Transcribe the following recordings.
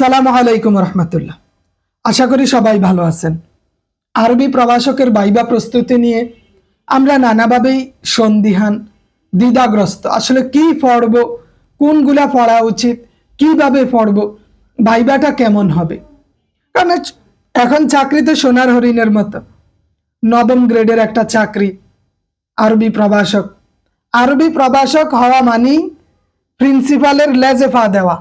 আসসালামু আলাইকুম রহমতুল্লাহ। আশা করি সবাই ভালো আছেন। আরবি প্রভাষকের বাইবা প্রস্তুতি নিয়ে আমরা নানাভাবেই সন্দিহান, দ্বিধাগ্রস্ত। আসলে কি পড়ব, কোনগুলা পড়া উচিত, কীভাবে পড়ব, বাইবাটা কেমন হবে? কারণ এখন চাকরিতে সোনার হরিণের মতো। নবম গ্রেডের একটা চাকরি, আরবি প্রভাষক। আরবি প্রভাষক হওয়া মানেই প্রিন্সিপালের লেজেফা দেওয়া।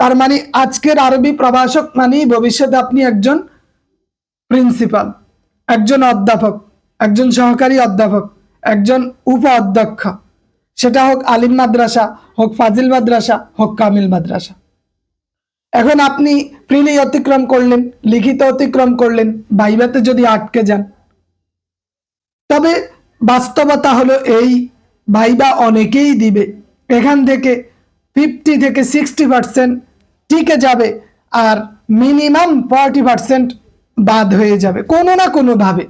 তার মানে আজকের আরবি প্রভাষক মানেই ভবিষ্যতে আপনি একজন প্রিন্সিপাল একজন অধ্যাপক, একজন সহকারী অধ্যাপক, একজন উপ অধ্যক্ষ। সেটা হোক আলিম মাদ্রাসা, হোক ফাজিল মাদ্রাসা, হোক কামিল মাদ্রাসা। এখন আপনি প্রিলি অতিক্রম করলেন, লিখিত অতিক্রম করলেন, বাইবাতে যদি আটকে যান। তবে বাস্তবতা হলো এই ভাইবা অনেকেই দিবে। এখান থেকে ফিফটি থেকে সিক্সটি পার্সেন্ট টিকে যাবে আর মিনিমাম ফর্টি পার্সেন্ট বাদ হয়ে যাবে, কোনো না কোনোভাবে।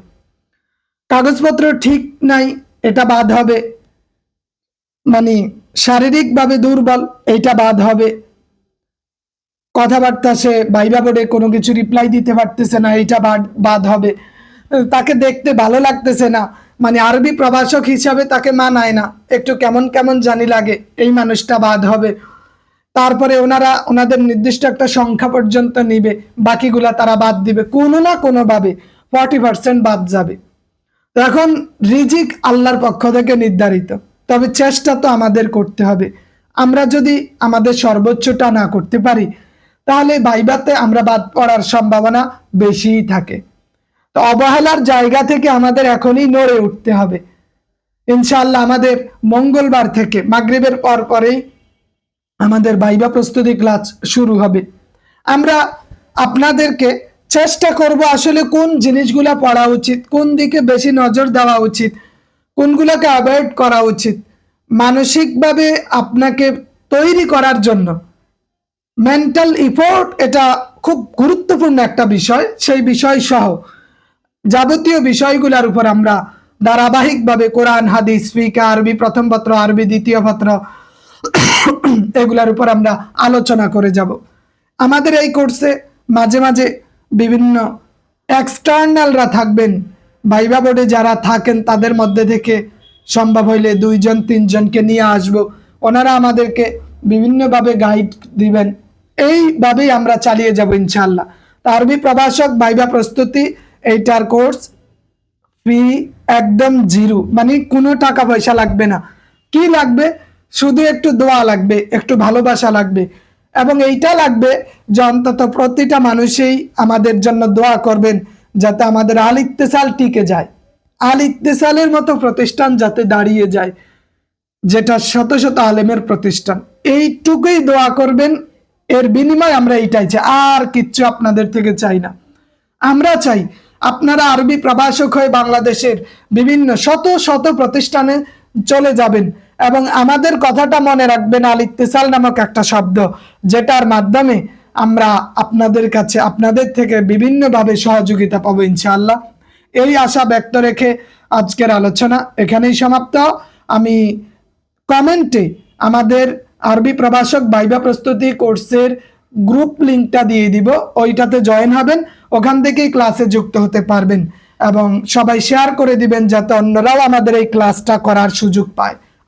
কাগজপত্র ঠিক নাই, এটা বাদ হবে। মানে শারীরিকভাবে দুর্বল, এটা বাদ হবে। কথাবার্তা সে বাইবা বোর্ডে কোনো কিছু রিপ্লাই দিতে পারতেছে না, এটা বাদ বাদ হবে। তাকে দেখতে ভালো লাগতেছে না। মানে আরবি প্রভাষক হিসাবে তাকে মানায় না। একটু কেমন কেমন জানি লাগে, এই মানুষটা বাদ হবে। তারপরে ওনারা, ওনাদের নির্দিষ্ট একটা সংখ্যা পর্যন্ত নিবে, বাকিগুলা তারা বাদ দিবে, কোনো না কোনোভাবে ফর্টি পার্সেন্ট বাদ যাবে। তো এখন রিজিক আল্লাহর পক্ষ থেকে নির্ধারিত, তবে চেষ্টা তো আমাদের করতে হবে। আমরা যদি আমাদের সর্বোচ্চটা না করতে পারি, তাহলে বাইবাতে আমরা বাদ পড়ার সম্ভাবনা বেশিই থাকে। তো অবহেলার জায়গা থেকে আমাদের এখনই নড়ে উঠতে হবে। ইনশাআল্লাহ আমাদের মঙ্গলবার থেকে মাগরিবের পর পরেই আমাদের বাইবা প্রস্তুতি ক্লাস শুরু হবে। আমরা আপনাদেরকে চেষ্টা করব আসলে কোন জিনিসগুলা পড়া উচিত, কোন দিকে বেশি নজর দেওয়া উচিত, কোনগুলোকে অ্যাভয়েড করা উচিত, মানসিকভাবে আপনাকে তৈরি করার জন্য। মেন্টাল ইফোর্ট এটা খুব গুরুত্বপূর্ণ একটা বিষয়, সেই বিষয় সহ যাবতীয় বিষয়গুলোর উপর আমরা ধারাবাহিকভাবে কোরআন, হাদিস, ফিকা, আরবি, প্রথম পত্র, আরবি, দ্বিতীয় পত্র এগুলার উপর আমরা আলোচনা করে যাব। আমাদের এই কোর্সে মাঝে মাঝে বিভিন্ন এক্সটার্নালরা থাকবেন। ভাইবা বোর্ডে যারা থাকেন, তাদের মধ্যে থেকে সম্ভব হইলে দুইজন, তিনজনকে নিয়ে আসব। ওনারা আমাদেরকে বিভিন্নভাবে গাইড দিবেন। এইভাবেই আমরা চালিয়ে যাব ইনশাল্লাহ আরবি প্রভাষক ভাইবা প্রস্তুতি, এইটার কোর্স ফি একদম জিরো মানে কোনো টাকা পয়সা লাগবে না। কি লাগবে? শুধু একটু দোয়া লাগবে, একটু ভালোবাসা লাগবে। এবং এইটা লাগবে যে অন্তত প্রতিটা মানুষই আমাদের জন্য দোয়া করবেন যাতে আমাদের আল ইত্তেসাল টিকে যায়। আল ইত্তেসালের মতো প্রতিষ্ঠান যাতে দাঁড়িয়ে যায়, যেটা শত শত আলেমের প্রতিষ্ঠান। এইটুকুই দোয়া করবেন, এর বিনিময় আমরা এইটাই চাই। আর কিচ্ছু আপনাদের থেকে চাই না। আমরা চাই আপনারা আরবি প্রভাষক হয়ে বাংলাদেশের বিভিন্ন শত শত প্রতিষ্ঠানে চলে যাবেন। এবং আমাদের কথাটা মনে রাখবেন, আল ইত্তেসাল নামক একটা শব্দ, যেটার মাধ্যমে আমরা আপনাদের কাছে, আপনাদের থেকে বিভিন্নভাবে সহযোগিতা পাবো ইনশাআল্লাহ। এই আশা ব্যক্ত রেখে আজকের আলোচনা এখানেই সমাপ্ত। আমি কমেন্টে আমাদের আরবি প্রভাষক বাইবা প্রস্তুতি কোর্সের গ্রুপ লিঙ্কটা দিয়ে দিব, ওইটাতে জয়েন হবেন, ওখান থেকেই ক্লাসে যুক্ত হতে পারবেন এবং সবাই শেয়ার করে দিবেন যাতে অন্যরাও আমাদের এই ক্লাসটা করার সুযোগ পায়।